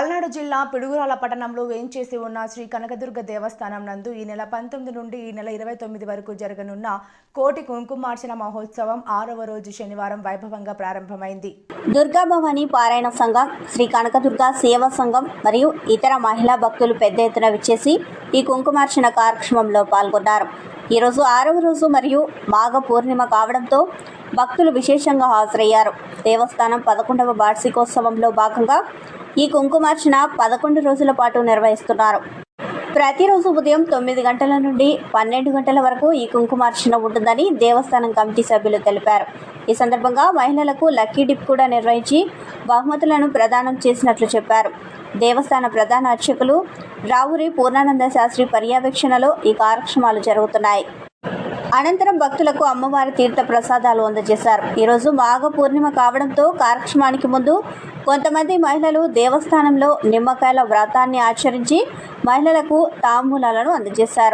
పల్నాడు జిల్లా పిడుగురాల పట్టణంలో వేయించేసి ఉన్న శ్రీ కనకదుర్గ దేవస్థానం నందు ఈ నెల పంతొమ్మిది నుండి ఈ నెల ఇరవై తొమ్మిది వరకు జరగనున్న కోటి కుంకుమార్చన మహోత్సవం ఆరవ రోజు శనివారం వైభవంగా ప్రారంభమైంది. దుర్గాభవాని పారాయణ సంఘం శ్రీ కనకదుర్గ సేవా సంఘం మరియు ఇతర మహిళా భక్తులు పెద్ద ఎత్తున విచ్చేసి ఈ కుంకుమార్చన కార్యక్రమంలో పాల్గొన్నారు. ఈరోజు ఆరవ రోజు మరియు మాఘ పూర్ణిమ కావడంతో భక్తులు విశేషంగా హాజరయ్యారు. దేవస్థానం పదకొండవ వార్షికోత్సవంలో భాగంగా ఈ కుంకుమార్చన పదకొండు రోజుల పాటు నిర్వహిస్తున్నారు. ప్రతిరోజు ఉదయం తొమ్మిది గంటల నుండి పన్నెండు గంటల వరకు ఈ కుంకుమార్చన ఉంటుందని దేవస్థానం కమిటీ సభ్యులు తెలిపారు. ఈ సందర్భంగా మహిళలకు లక్కీ డిప్ కూడా నిర్వహించి బహుమతులను ప్రదానం చేసినట్లు చెప్పారు. దేవస్థాన ప్రధాన అర్చకులు రావురి పూర్ణానంద శాస్త్రి పర్యవేక్షణలో ఈ కార్యక్రమాలు జరుగుతున్నాయి. అనంతరం భక్తులకు అమ్మవారి తీర్థ ప్రసాదాలు అందజేశారు. ఈరోజు మాఘ పూర్ణిమ కావడంతో కార్యక్రమానికి ముందు కొంతమంది మహిళలు దేవస్థానంలో నిమ్మకాయల వ్రతాన్ని ఆచరించి మహిళలకు తాంబూలాలను అందజేశారు.